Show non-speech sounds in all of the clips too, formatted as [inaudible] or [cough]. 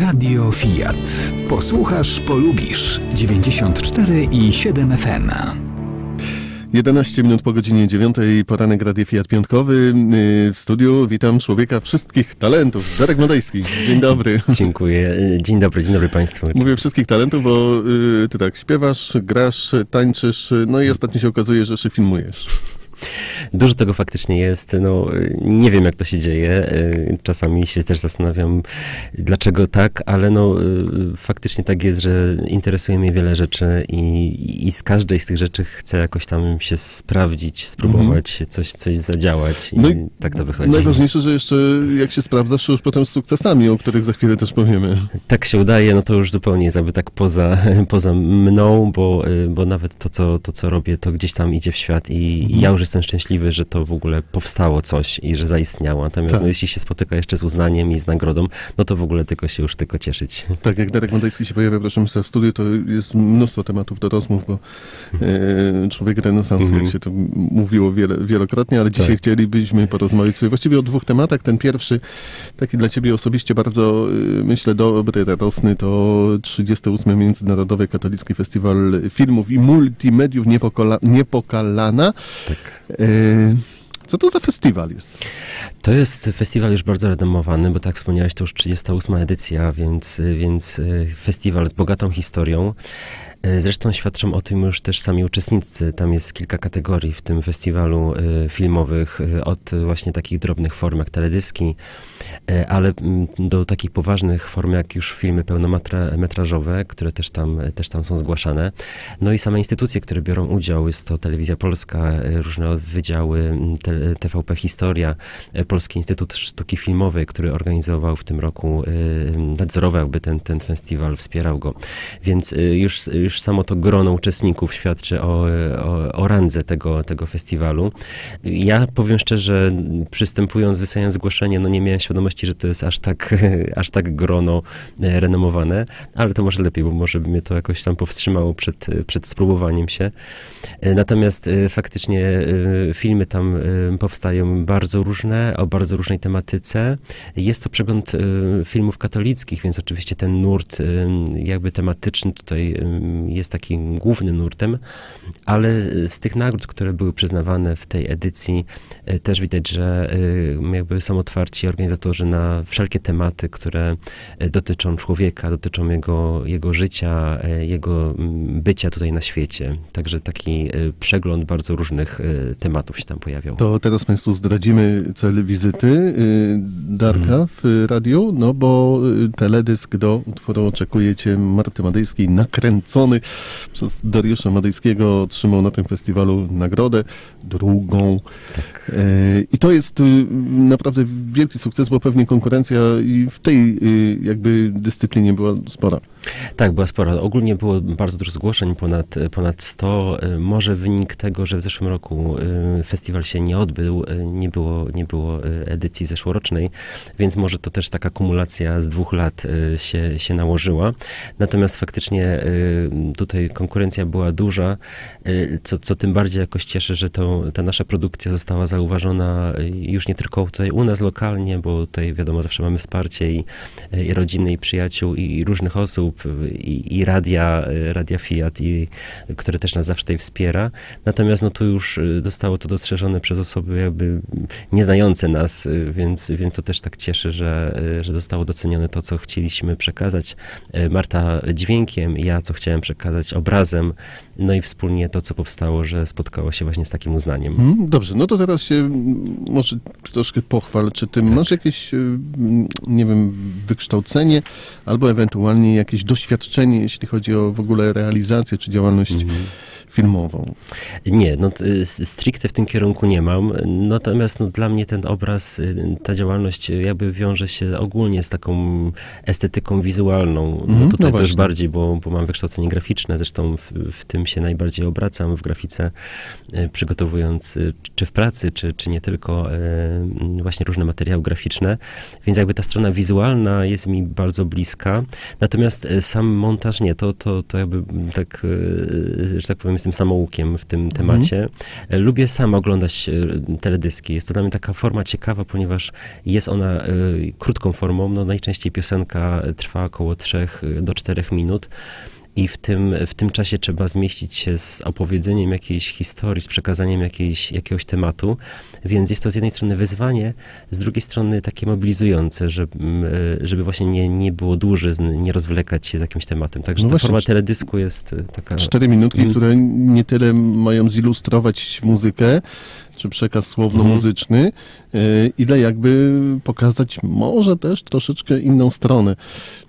Radio Fiat. Posłuchasz, polubisz. 94 i 7 FM. 11 minut po godzinie 9 poranek Radio Fiat Piątkowy. Yy, W studiu witam człowieka wszystkich talentów, Darek Madejski. Dzień dobry. [laughs] Dziękuję. Dzień dobry, dzień dobry Państwu. Mówię wszystkich talentów, bo yy, ty tak śpiewasz, grasz, tańczysz, no i ostatnio się okazuje, że jeszcze filmujesz. Dużo tego faktycznie jest. No, nie wiem, jak to się dzieje. Czasami się też zastanawiam, dlaczego tak, ale no, faktycznie tak jest, że interesuje mnie wiele rzeczy i, i z każdej z tych rzeczy chcę jakoś tam się sprawdzić, spróbować coś, coś zadziałać i, Mhm. No i tak to wychodzi. Najważniejsze, że jeszcze jak się sprawdzasz, już potem z sukcesami, o których za chwilę też powiemy. Tak się udaje, no to już zupełnie jest jakby tak poza, [laughs] poza mną, bo, bo nawet to co, to, co robię, to gdzieś tam idzie w świat i Mhm. ja już jestem szczęśliwy, że to w ogóle powstało coś i że zaistniało. Natomiast Tak. no, jeśli się spotyka jeszcze z uznaniem i z nagrodą, no to w ogóle tylko się już tylko cieszyć. Tak, jak Darek Madejski się pojawia, proszę w studiu, to jest mnóstwo tematów do rozmów, bo e, człowiek renesansu, Mhm. jak się to mówiło wiele, wielokrotnie, ale dzisiaj Tak. chcielibyśmy porozmawiać sobie właściwie o dwóch tematach. Ten pierwszy, taki dla Ciebie osobiście bardzo, e, myślę, dobry, radosny, to 38. Międzynarodowy Katolicki Festiwal Filmów i Multimediów Niepokola, Niepokalana. Tak. E, co to za festiwal jest? To jest festiwal już bardzo renomowany, bo tak wspomniałeś, to już 38 edycja, więc, więc y, festiwal z bogatą historią. Y, Zresztą świadczą o tym już też sami uczestnicy. Tam jest kilka kategorii w tym festiwalu y, filmowych, y, od właśnie takich drobnych form jak teledyski, ale mm, do takich poważnych form jak już filmy pełnometrażowe, które też tam, też tam są zgłaszane. No i same instytucje, które biorą udział, jest to Telewizja Polska, różne wydziały, TVP Historia, Polski Instytut Sztuki Filmowej, który organizował w tym roku, nadzorował jakby ten, ten festiwal, wspierał go. Więc y, już, już samo to grono uczestników świadczy o, o, o randze tego, tego festiwalu. Ja powiem szczerze, przystępując, wysyłając zgłoszenie, no nie miałem świadomości, że to jest aż tak, [laughs] aż tak grono e, renomowane, ale to może lepiej, bo może by mnie to jakoś tam powstrzymało przed, przed spróbowaniem się. E, Natomiast e, faktycznie filmy tam powstają bardzo różne, o bardzo różnej tematyce. Jest to przegląd filmów katolickich, więc oczywiście ten nurt jakby tematyczny tutaj jest takim głównym nurtem, ale z tych nagród, które były przyznawane w tej edycji, e, też widać, że e, jakby są otwarci organizatorzy na wszelkie tematy, które e, dotyczą człowieka, dotyczą jego, jego życia, jego bycia tutaj na świecie. Także taki przegląd bardzo różnych tematów się tam pojawiał. To teraz Państwu zdradzimy cel wizyty Darka w radiu, no bo teledysk do utworu oczekujecie Marty Madejskiej, nakręcony przez Dariusza Madejskiego, otrzymał na tym festiwalu nagrodę, drugą. Y, I to jest y, naprawdę wielki sukces, bo pewnie konkurencja i w tej y, jakby dyscyplinie była spora. Tak, była spora. Ogólnie było bardzo dużo zgłoszeń, ponad, ponad 100. Y, Może wynik tego, że w zeszłym roku y, festiwal się nie odbył, y, nie było, nie było y, edycji zeszłorocznej, więc może to też taka kumulacja z dwóch lat się, się nałożyła. Natomiast faktycznie tutaj konkurencja była duża, co, co tym bardziej jakoś cieszy, że to, ta nasza produkcja została zauważona już nie tylko tutaj u nas lokalnie, bo tutaj wiadomo, zawsze mamy wsparcie i, i rodziny, i przyjaciół, i, i różnych osób, i, i radia, radia Fiat, i, które też nas zawsze tutaj wspiera. Natomiast no tu już y, zostało to dostrzeżone przez osoby jakby nieznające nas, y, więc, więc to też tak cieszy, że, y, że zostało docenione to, co chcieliśmy przekazać. Marta dźwiękiem, ja co chciałem przekazać obrazem, no i wspólnie to, co powstało, że spotkało się właśnie z takim uznaniem. Mhm, Dobrze, no to teraz się mm, może troszkę pochwal, czy ty masz jakieś, mm, nie wiem, wykształcenie albo ewentualnie jakieś doświadczenie, jeśli chodzi o w ogóle realizację czy działalność filmową. Nie, no stricte w tym kierunku nie mam. Natomiast no, dla mnie ten obraz, y, ta działalność y, jakby wiąże się ogólnie z taką estetyką wizualną. Mhm, No no tutaj też właśnie. bardziej, bo, bo mam wykształcenie graficzne, zresztą w, w tym się najbardziej obracam w grafice, y, przygotowując czy w pracy, czy, czy nie tylko właśnie różne materiały graficzne. Więc jakby ta strona wizualna jest mi bardzo bliska. Natomiast sam montaż nie, to, to, to jakby tak, e, że tak powiem, jestem samoukiem w tym temacie. E, Lubię sam oglądać teledyski. Jest to dla mnie taka forma ciekawa, ponieważ jest ona krótką formą. No, najczęściej piosenka trwa około 3 do 4 minut. I w tym, w tym czasie trzeba zmieścić się z opowiedzeniem jakiejś historii, z przekazaniem jakiejś, jakiegoś tematu. Więc jest to z jednej strony wyzwanie, z drugiej strony takie mobilizujące, żeby, żeby właśnie nie, nie było dłużyzn, nie rozwlekać się z jakimś tematem. Także No ta forma teledysku jest e, taka... Cztery minutki, Mm. które nie tyle mają zilustrować muzykę, czy przekaz słowno-muzyczny, e, ile jakby pokazać może też troszeczkę inną stronę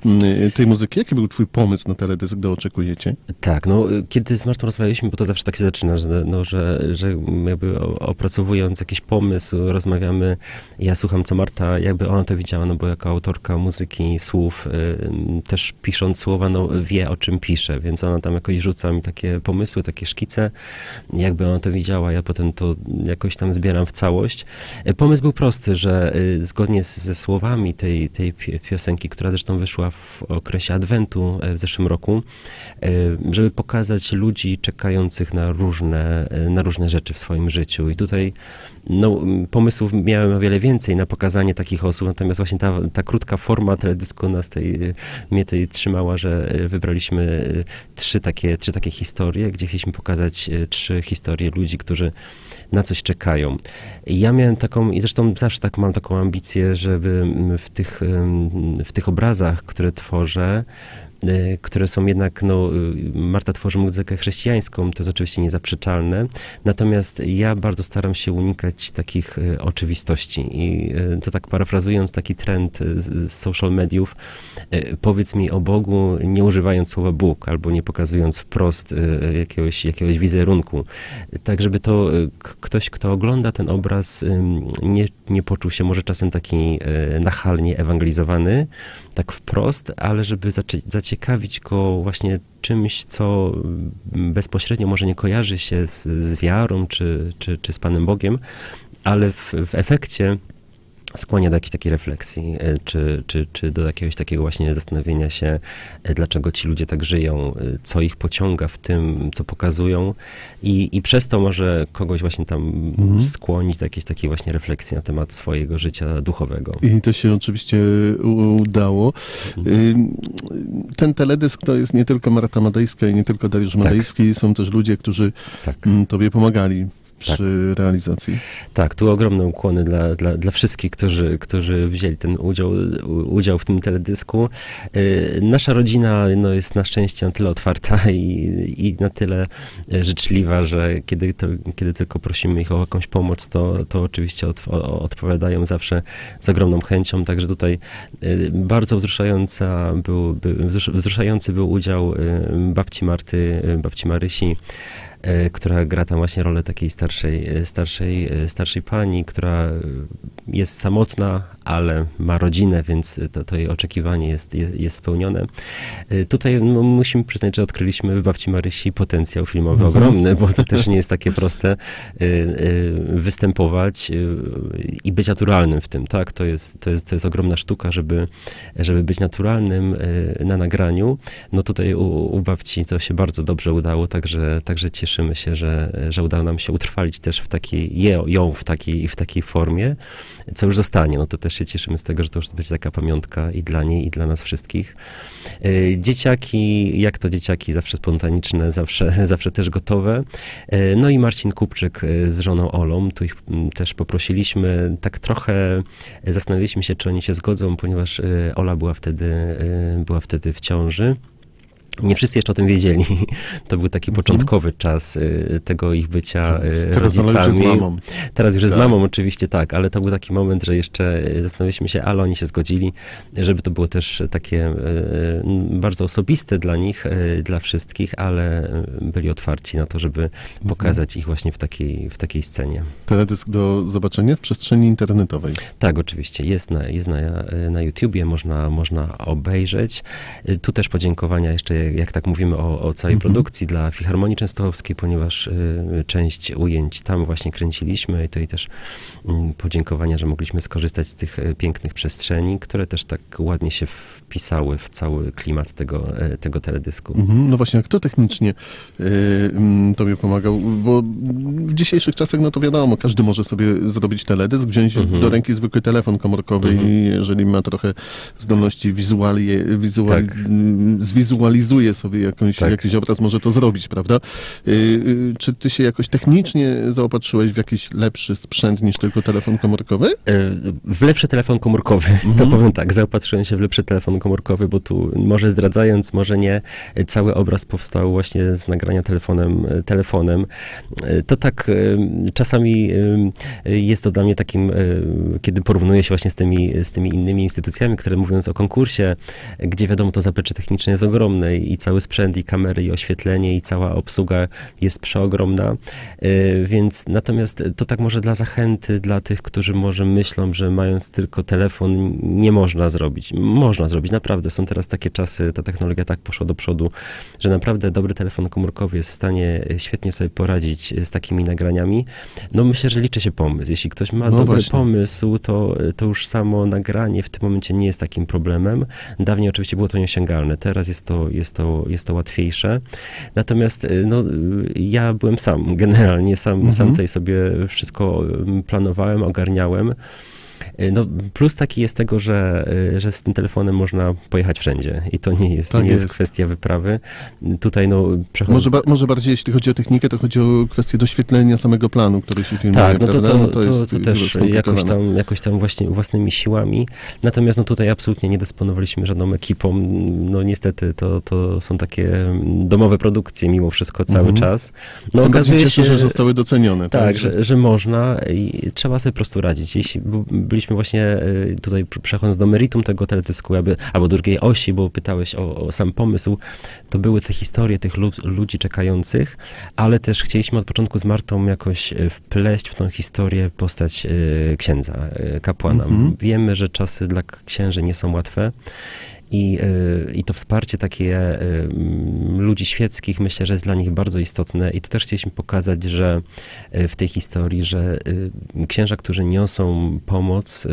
mm, tej muzyki. Jaki był twój pomysł na teledysk, gdy oczekujecie? Tak, no kiedy z Martą rozmawialiśmy, bo to zawsze tak się zaczyna, że, no, że, że jakby opracowując jakiś pomysł, rozmawiamy, ja słucham, co Marta, jakby ona to widziała, no bo jako autorka muzyki, słów, y, też pisząc słowa, no wie o czym pisze, więc ona tam jakoś rzuca mi takie pomysły, takie szkice, jakby ona to widziała, ja potem to jakoś tam zbieram w całość. E, Pomysł był prosty, że y, zgodnie z, ze słowami tej, tej pi- piosenki, która zresztą wyszła w okresie Adwentu e, w zeszłym roku, żeby pokazać ludzi czekających na różne, e, na różne rzeczy w swoim życiu. I tutaj no, pomysłów miałem o wiele więcej na pokazanie takich osób, natomiast właśnie ta, ta krótka forma teledysku nas tej, e, mnie tej trzymała, że wybraliśmy trzy takie, trzy takie historie, gdzie chcieliśmy pokazać trzy historie ludzi, którzy na coś czekają. I ja miałem taką, i zresztą zawsze tak mam taką ambicję, żeby mm, w tych, w tych obrazach, które tworzę, y, które są jednak, no, y, Marta tworzy muzykę chrześcijańską, to jest oczywiście niezaprzeczalne, natomiast ja bardzo staram się unikać takich y, oczywistości i y, to tak parafrazując taki trend y, z, social mediów, y, powiedz mi o Bogu, nie używając słowa Bóg, albo nie pokazując wprost y, jakiegoś, jakiegoś wizerunku, tak żeby to y, ktoś, kto ogląda ten obraz, nie, nie poczuł się może czasem taki y, nachalnie ewangelizowany, tak wprost, ale żeby zacie, zaciekawić go właśnie czymś, co mm, bezpośrednio może nie kojarzy się z, z wiarą czy, czy, czy z Panem Bogiem, ale w, w efekcie skłania do jakiejś takiej refleksji, e, czy, czy, czy do jakiegoś takiego właśnie zastanowienia się, e, dlaczego ci ludzie tak żyją, e, co ich pociąga w tym, co pokazują i, i przez to może kogoś właśnie tam Mhm. skłonić do jakiejś takiej właśnie refleksji na temat swojego życia duchowego. I to się oczywiście udało. Ym, Ten teledysk to jest nie tylko Marta Madejska i nie tylko Dariusz Madejski, są też ludzie, którzy Tak. mm, tobie pomagali przy realizacji. Tak, tu ogromne ukłony dla, dla, dla wszystkich, którzy, którzy wzięli ten udział, udział w tym teledysku. Y, Nasza rodzina no, jest na szczęście na tyle otwarta i, i na tyle e, życzliwa, że kiedy, to, kiedy tylko prosimy ich o jakąś pomoc, to, to oczywiście od, o, odpowiadają zawsze z ogromną chęcią. Także tutaj y, bardzo wzruszająca był, by, wzrusz- wzruszający był udział y, babci Marty, y, babci Marysi która gra tam właśnie rolę takiej starszej, e, starszej, e, starszej pani, która e, jest samotna, ale ma rodzinę, więc to, to jej oczekiwanie jest, jest, jest spełnione. E, Tutaj no, musimy przyznać, że odkryliśmy w Babci Marysi potencjał filmowy Mhm. ogromny, bo to też nie jest takie proste e, e, występować i być naturalnym w tym, tak? To jest, to jest, to jest ogromna sztuka, żeby, żeby być naturalnym na nagraniu. No tutaj u, u babci to się bardzo dobrze udało, także, także cieszymy się, że, że udało nam się utrwalić też w takiej, ją w takiej, w takiej formie, co już zostanie. No to też się cieszymy z tego, że to już będzie taka pamiątka i dla niej, i dla nas wszystkich. E, Dzieciaki, jak to dzieciaki, zawsze spontaniczne, zawsze, [laughs] zawsze też gotowe. E, No i Marcin Kupczyk e, z żoną Olą, tu ich też poprosiliśmy, tak trochę zastanawialiśmy się, czy oni się zgodzą, ponieważ Ola była wtedy, była wtedy w ciąży. Nie wszyscy jeszcze o tym wiedzieli. [laughs] To był taki Mhm. początkowy czas y, tego ich bycia y, Teraz ona już rodzicami. mamą. Teraz już Tak. mamą oczywiście, tak, ale to był taki moment, że jeszcze y, zastanawialiśmy się, ale oni się zgodzili, żeby to było też takie bardzo osobiste dla nich, dla wszystkich, ale byli otwarci na to, żeby Mhm. pokazać ich właśnie w takiej, w takiej scenie. Teledysk do zobaczenia w przestrzeni internetowej. Tak, oczywiście. Jest na, jest na, na YouTubie, można, można obejrzeć. Tu też podziękowania jeszcze jak tak mówimy o, o całej Mhm. produkcji dla Filharmonii Częstochowskiej, ponieważ e, część ujęć tam właśnie kręciliśmy i tutaj też mm, podziękowania, że mogliśmy skorzystać z tych e, pięknych przestrzeni, które też tak ładnie się wpisały w cały klimat tego, e, tego teledysku. Mhm, No właśnie, jak to technicznie y, mm, tobie pomagał? Bo w dzisiejszych czasach, no to wiadomo, każdy może sobie zrobić teledysk, wziąć Mhm. do ręki zwykły telefon komórkowy Mhm. i jeżeli ma trochę zdolności wizuali, wizuali, Tak. mm, zwizualizuje sobie jakąś, Tak. jakiś obraz, może to zrobić, prawda? Y, y, czy ty się jakoś technicznie zaopatrzyłeś w jakiś lepszy sprzęt niż tylko telefon komórkowy? E, W lepszy telefon komórkowy, [laughs] to Mhm. powiem tak, zaopatrzyłem się w lepszy telefon komórkowy, bo tu może zdradzając, może nie, e, cały obraz powstał właśnie z nagrania telefonem. e, telefonem. To tak czasami jest to dla mnie takim, kiedy porównuję się właśnie z tymi, z tymi innymi instytucjami, które mówiąc o konkursie, gdzie wiadomo to zaplecze techniczne jest ogromne i cały sprzęt, i kamery, i oświetlenie, i cała obsługa jest przeogromna, E, więc natomiast to tak może dla zachęty, dla tych, którzy może myślą, że mając tylko telefon nie można zrobić. Można zrobić, naprawdę. Są teraz takie czasy, ta technologia tak poszła do przodu, że naprawdę dobry telefon komórkowy jest w stanie świetnie sobie poradzić z takimi nagraniami. No myślę, że liczy się pomysł. Jeśli ktoś ma No dobry właśnie. pomysł, to, to już samo nagranie w tym momencie nie jest takim problemem. Dawniej oczywiście było to niesięgalne, teraz jest to, jest to, jest to łatwiejsze. Natomiast y, no, y, ja byłem sam, generalnie sam, Mhm. sam tutaj sobie wszystko y, planowałem, ogarniałem. Y, No, plus taki jest tego, że, y, że z tym telefonem można pojechać wszędzie i to nie jest, Tak nie jest jest. kwestia wyprawy. Tutaj no, przechodzę... Może, ba, może bardziej, jeśli chodzi o technikę, to chodzi o kwestię doświetlenia samego planu, który się filmuje, Tak, no to, prawda? to, No to, jest to też jakoś tam, jakoś tam właśnie własnymi siłami. Natomiast no tutaj absolutnie nie dysponowaliśmy żadną ekipą. No niestety to, to są takie mm, domowe produkcje mimo wszystko cały Mhm. czas. No okazuje się, że zostały docenione. tak, że, że można i trzeba sobie po prostu radzić. Jeśli b- byliśmy właśnie y, tutaj pr- przechodząc do meritum tego teledysku, albo drugiej osi, bo pytałeś o, o sam pomysł, to były te historie tych lu- ludzi czekających, ale też chcieliśmy od początku z Martą jakoś y, wpleść w tą historię postać y, księdza, kapłana. Mhm. Wiemy, że czasy dla księży nie są łatwe. I, y, I to wsparcie takie y, ludzi świeckich myślę, że jest dla nich bardzo istotne. I tu też chcieliśmy pokazać, że y, w tej historii, że księża, którzy niosą pomoc,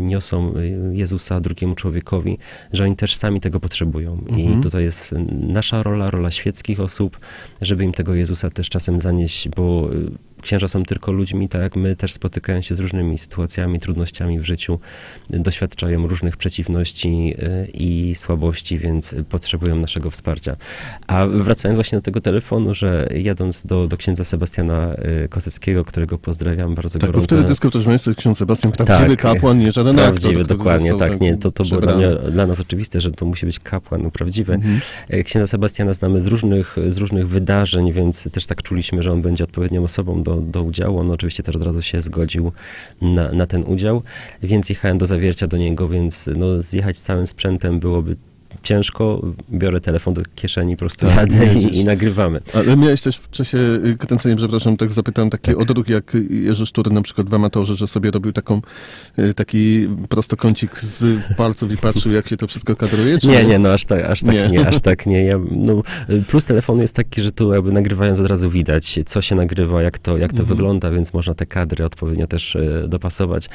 niosą Jezusa drugiemu człowiekowi, że oni też sami tego potrzebują. Mhm. I tutaj jest nasza rola, rola świeckich osób, żeby im tego Jezusa też czasem zanieść, bo księża są tylko ludźmi, tak jak my, też spotykają się z różnymi sytuacjami, trudnościami w życiu, doświadczają różnych przeciwności y, i słabości, więc potrzebują naszego wsparcia. A wracając właśnie do tego telefonu, że jadąc do, do księdza Sebastiana y, Koseckiego, którego pozdrawiam bardzo Tak, gorąco. wtedy dysko też jest ksiądz Sebastian, prawdziwy Tak, kapłan, nie żaden aktor. Prawdziwy, który dokładnie, został tak. Nie, to, to było dla, mnie, dla nas oczywiste, że to musi być kapłan no, prawdziwy. Mhm. E, Księdza Sebastiana znamy z różnych, z różnych wydarzeń, więc też tak czuliśmy, że on będzie odpowiednią osobą do, do udziału. On oczywiście też od razu się zgodził na, na ten udział, więc jechałem do zawiercia do niego, więc no, zjechać z całym sprzętem byłoby ciężko. Biorę telefon do kieszeni, po prostu Tak, jadę i, i nagrywamy. Ale miałeś też w czasie y, kręcenia, przepraszam, tak zapytałem, taki Tak. odruch jak Jerzy Sztur na przykład w Amatorze, że sobie robił taką, y, taki prostokącik z palców i patrzył, jak się to wszystko kadruje? Czy Nie, nie, no aż tak, aż tak Nie. nie, aż tak nie. Ja, no, plus telefonu jest taki, że tu jakby nagrywając od razu widać, co się nagrywa, jak to, jak to Mhm. wygląda, więc można te kadry odpowiednio też e, dopasować.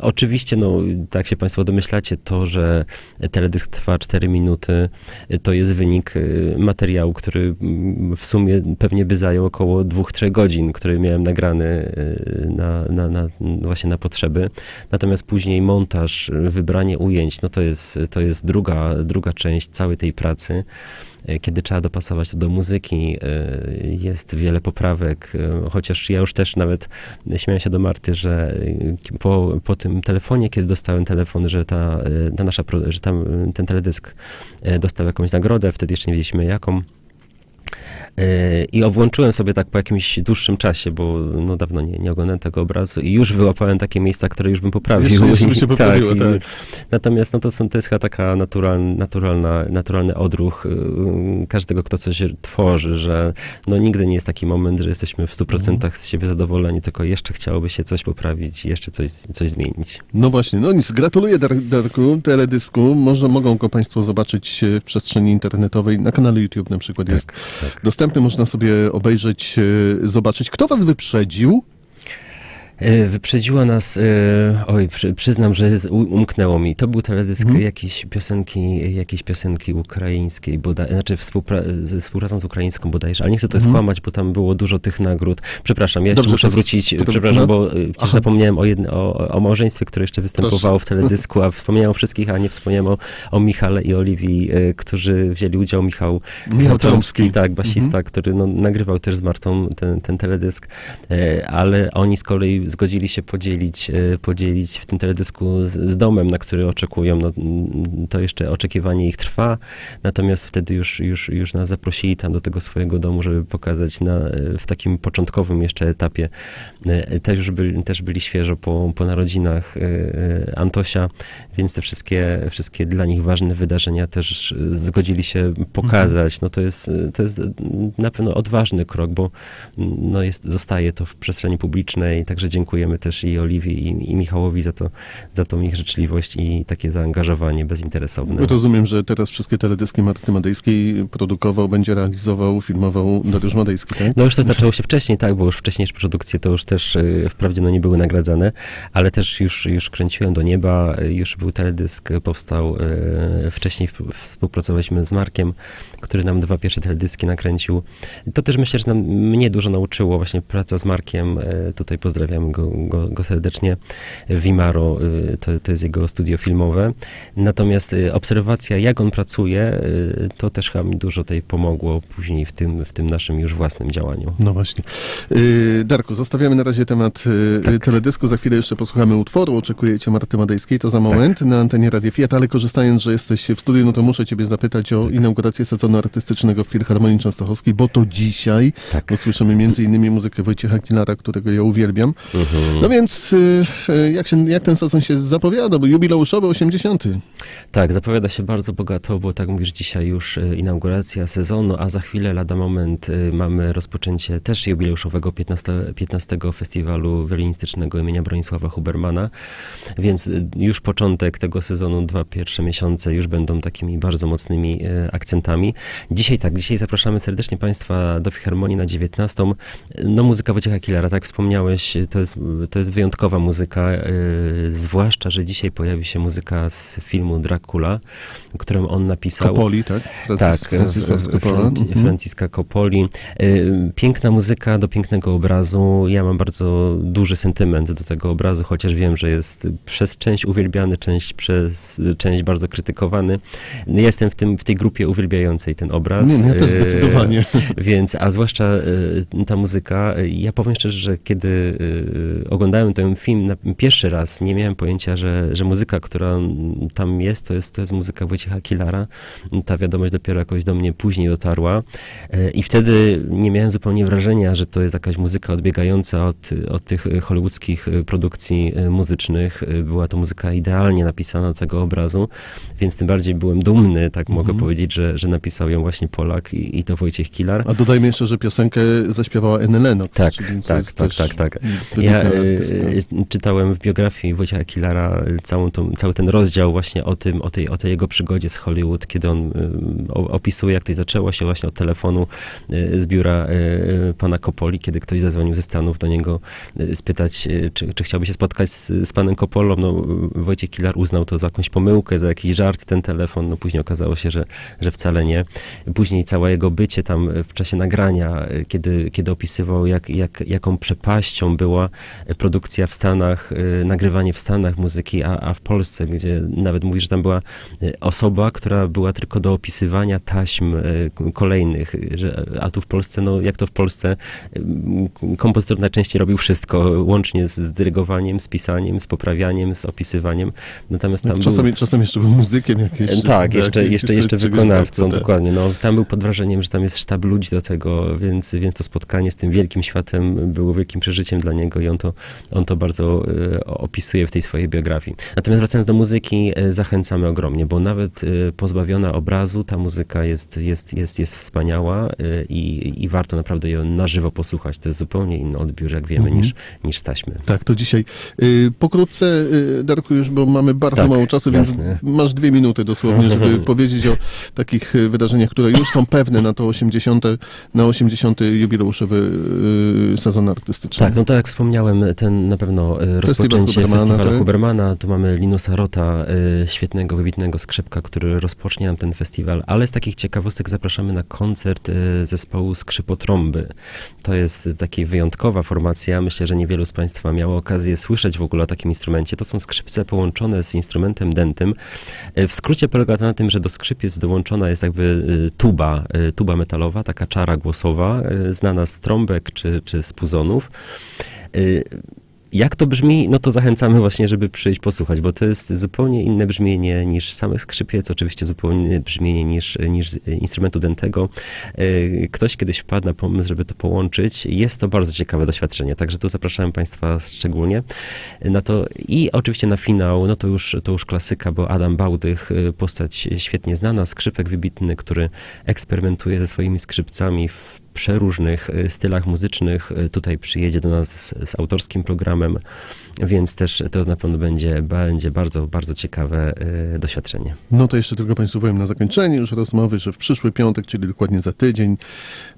Oczywiście, no, tak się Państwo domyślacie, to, że teledysk trwa 4 minuty, e, to jest wynik e, materiału, który mm, w sumie pewnie by zajął około 2-3 godzin, który miałem nagrany e, na, na, na, właśnie na potrzeby. Natomiast później montaż, wybranie ujęć, no to jest, to jest druga, druga część całej tej pracy. E, Kiedy trzeba dopasować to do muzyki, e, jest wiele poprawek, e, chociaż ja już też nawet śmiałem się do Marty, że po, po tym telefonie, kiedy dostałem telefon, że ta, ta nasza, że tam ten teledysk dostał jakąś nagrodę, wtedy jeszcze nie wiedzieliśmy jaką, I włączyłem sobie tak po jakimś dłuższym czasie, bo no dawno nie, nie oglądałem tego obrazu i już wyłapałem takie miejsca, które już bym poprawił. Jeszcze- jeszcze by [laughs] poprawiło, i- tak. Natomiast no to, są, to jest chyba taka naturalna, naturalna, naturalny odruch y, każdego, kto coś tworzy, że no nigdy nie jest taki moment, że jesteśmy w 100% z siebie zadowoleni, tylko jeszcze chciałoby się coś poprawić, jeszcze coś, coś zmienić. No właśnie, no nic, gratuluję Dar Darku, teledysku. Może mogą go Państwo zobaczyć e, w przestrzeni internetowej, na kanale YouTube na przykład jest tak. Dostępny, można sobie obejrzeć, e, zobaczyć. Kto Was wyprzedził? E, Wyprzedziła nas, e, oj, przy, przyznam, że umknęło mi. To był teledysk Mhm. jakiejś piosenki, jakiejś piosenki ukraińskiej, bodaj, znaczy współpra ze współpracą z ukraińską bodajże, ale nie chcę to Mhm. skłamać, bo tam było dużo tych nagród. Przepraszam, ja jeszcze Dobrze, muszę wrócić, to- przepraszam, no. bo przecież zapomniałem o, jedne, o, o małżeństwie, które jeszcze występowało w teledysku, a wspomniałem o wszystkich, a nie wspomniałem o, o Michale i Oliwii, e, którzy wzięli udział, Michał Michał Tromski. tak, basista, który no, nagrywał też z Martą ten, ten teledysk, ale oni z kolei zgodzili się podzielić, e, podzielić w tym teledysku z, z domem, na który oczekują. No, mm, to jeszcze oczekiwanie ich trwa, natomiast wtedy już, już, już nas zaprosili tam do tego swojego domu, żeby pokazać na, e, w takim początkowym jeszcze etapie. E, Też, już byli, też byli świeżo po, po narodzinach Antosia, więc te wszystkie, wszystkie dla nich ważne wydarzenia też zgodzili się pokazać. No to jest, to jest na pewno odważny krok, bo mm, no jest, zostaje to w przestrzeni publicznej, także dziękujemy też i Oliwii i, i Michałowi za to, za tą ich życzliwość i takie zaangażowanie bezinteresowne. Rozumiem, że teraz wszystkie teledyski Marty Madejskiej produkował, będzie realizował, filmował Dariusz Madejski, tak? No już to zaczęło się wcześniej, tak, bo już wcześniejsze produkcje to już też y, wprawdzie no nie były nagradzane, ale też już, już kręciłem do nieba, y, już był teledysk, powstał, y, wcześniej współpracowaliśmy z Markiem, który nam dwa pierwsze teledyski nakręcił. To też myślę, że nam, mnie dużo nauczyło właśnie praca z Markiem, y, tutaj pozdrawiamy go, go, go serdecznie, Vimaro, y, to, to jest jego studio filmowe, natomiast y, obserwacja, jak on pracuje, to też chyba mi dużo tej pomogło później w tym, w tym naszym już własnym działaniu. No właśnie. Darku, zostawiamy na razie temat Tak. teledysku. Za chwilę jeszcze posłuchamy utworu. Oczekujecie Marty Madejskiej. To za moment na antenie Radio Fiat, ale korzystając, że jesteś w studiu, no to muszę ciebie zapytać o inaugurację sezonu artystycznego w Filharmonii Częstochowskiej, bo to dzisiaj Tak. usłyszymy innymi muzykę Wojciecha Kilara, którego ja uwielbiam. Mhm. No więc yy, yy, jak, się, jak ten sezon się zapowiada, bo jubileuszowy 80. Tak, zapowiada się bardzo bogato, bo tak mówisz, dzisiaj już e, inauguracja sezonu, a za chwilę, lada moment, mamy rozpoczęcie też jubileuszowego 15, 15 festiwalu wiolinistycznego imienia Bronisława Hubermana, więc już początek tego sezonu, dwa pierwsze miesiące już będą takimi bardzo mocnymi akcentami. Dzisiaj tak, dzisiaj zapraszamy serdecznie Państwa do Filharmonii na 19. No muzyka Wojciecha Killara, tak wspomniałeś, to jest, to jest wyjątkowa muzyka, e, zwłaszcza, że dzisiaj pojawi się muzyka z filmu Dracula, którą on napisał. Kopoli, tak? Francis, Tak, Francis. Franci- Mhm. Franciska Coppoli. Y, Piękna muzyka do pięknego obrazu. Ja mam bardzo duży sentyment do tego obrazu, chociaż wiem, że jest przez część uwielbiany, część przez część bardzo krytykowany. Jestem w, tym, w tej grupie uwielbiającej ten obraz. Nie, ja też Y, zdecydowanie. [laughs] Więc, a zwłaszcza y, ta muzyka, ja powiem szczerze, że kiedy y, oglądałem ten film na pierwszy raz, nie miałem pojęcia, że, że muzyka, która tam jest to, jest, to jest muzyka Wojciecha Kilara. Ta wiadomość dopiero jakoś do mnie później dotarła i wtedy nie miałem zupełnie wrażenia, że to jest jakaś muzyka odbiegająca od, od tych hollywoodzkich produkcji muzycznych. Była to muzyka idealnie napisana do tego obrazu, więc tym bardziej byłem dumny, tak mogę Mhm. powiedzieć, że, że napisał ją właśnie Polak i, i to Wojciech Kilar. A dodajmy jeszcze, że piosenkę zaśpiewała Anne Lennox. Tak, tak, tak, tak, tak. Ja y, czytałem w biografii Wojciecha Kilara y, całą tą, cały ten rozdział właśnie o tym, o tej, o tej jego przygodzie z Hollywood, kiedy on y, opisuje, jak to zaczęło się właśnie od telefonu y, z biura y, pana Kopoli, kiedy ktoś zadzwonił ze Stanów do niego y, spytać, y, czy, czy chciałby się spotkać z, z panem Kopolą. No, y, Wojciech Kilar uznał to za jakąś pomyłkę, za jakiś żart, ten telefon. No, później okazało się, że, że wcale nie. Później całe jego bycie tam w czasie nagrania, y, kiedy, kiedy opisywał, jak, jak, jaką przepaścią była e, produkcja w Stanach, e, nagrywanie w Stanach muzyki, a, a w Polsce, gdzie nawet mówi, że tam była e, osoba, która była tylko do opisywania taśm e, kolejnych, że, a tu w Polsce, no jak to w Polsce, kompozytor najczęściej robił wszystko, łącznie z, z dyrygowaniem, z pisaniem, z poprawianiem, z opisywaniem, natomiast tam był... Czasami, czasem jeszcze był muzykiem jakieś. Tak, jeszcze, jeszcze, jeszcze czegoś wykonawcą, tak. Dokładnie. No, tam był pod wrażeniem, że tam jest sztab ludzi do tego, więc, więc to spotkanie z tym wielkim światem było wielkim przeżyciem dla niego i on to, on to bardzo e, opisuje w tej swojej biografii. Natomiast wracając do muzyki, e, zachęcamy ogromnie, bo nawet e, pozbawiona obrazu, ta muzyka jest, jest, jest, jest wspaniała i, i warto naprawdę ją na żywo posłuchać. To jest zupełnie inny odbiór, jak wiemy, Mhm. niż, niż taśmy. Tak, to dzisiaj. Pokrótce, Darku, już, bo mamy bardzo Tak, mało czasu, jasne. więc masz dwie minuty dosłownie, żeby [laughs] powiedzieć o takich y, wydarzeniach, które już są pewne na to 80, na 80 jubileuszowy y, sezon artystyczny. Tak, no tak jak wspomniałem, ten na pewno e, rozpoczęcie Hubermana, festiwalu tak? Hubermana, tu mamy Linusa Rota, e, świetnego, wybitnego skrzypka, który rozpocznie nam ten festiwal, ale z takich ciekawostek zapraszamy na koncert zespołu Skrzypotrąby. To jest taka wyjątkowa formacja, myślę, że niewielu z Państwa miało okazję słyszeć w ogóle o takim instrumencie. To są skrzypce połączone z instrumentem dętym. W skrócie polega to na tym, że do skrzypiec dołączona jest jakby tuba, e, tuba metalowa, taka czara głosowa, e, znana z trąbek czy, czy z puzonów. Jak to brzmi, no to zachęcamy właśnie, żeby przyjść posłuchać, bo to jest zupełnie inne brzmienie niż samych skrzypiec, oczywiście zupełnie inne brzmienie niż, niż instrumentu dętego. Y, Ktoś kiedyś wpadł na pomysł, żeby to połączyć. Jest to bardzo ciekawe doświadczenie, także tu zapraszamy Państwa szczególnie na to. I oczywiście na finał, no to już, to już klasyka, bo Adam Bałdych, y, postać świetnie znana, skrzypek wybitny, który eksperymentuje ze swoimi skrzypcami w przeróżnych y, stylach muzycznych. Y, Tutaj przyjedzie do nas z, autorskim programem, więc też to na pewno będzie, będzie bardzo, bardzo ciekawe y, doświadczenie. No to jeszcze tylko Państwu powiem na zakończenie już rozmowy, że w przyszły piątek, czyli dokładnie za tydzień,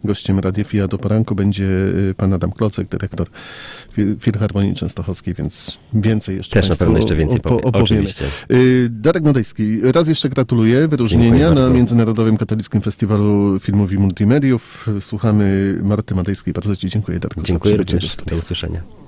gościem Radia Fia do poranku będzie pan Adam Klocek, dyrektor Fil- Filharmonii Częstochowskiej, więc więcej jeszcze Też na pewno jeszcze więcej opo- powiem. opowiemy. Oczywiście. Darek Nodejski, raz jeszcze gratuluję wyróżnienia na. Międzynarodowym Katolickim Festiwalu Filmów i Multimediów. Słuchamy Marty Madejskiej. Bardzo Ci dziękuję, Darku. za Dziękuję przybycie również. studia. Do usłyszenia.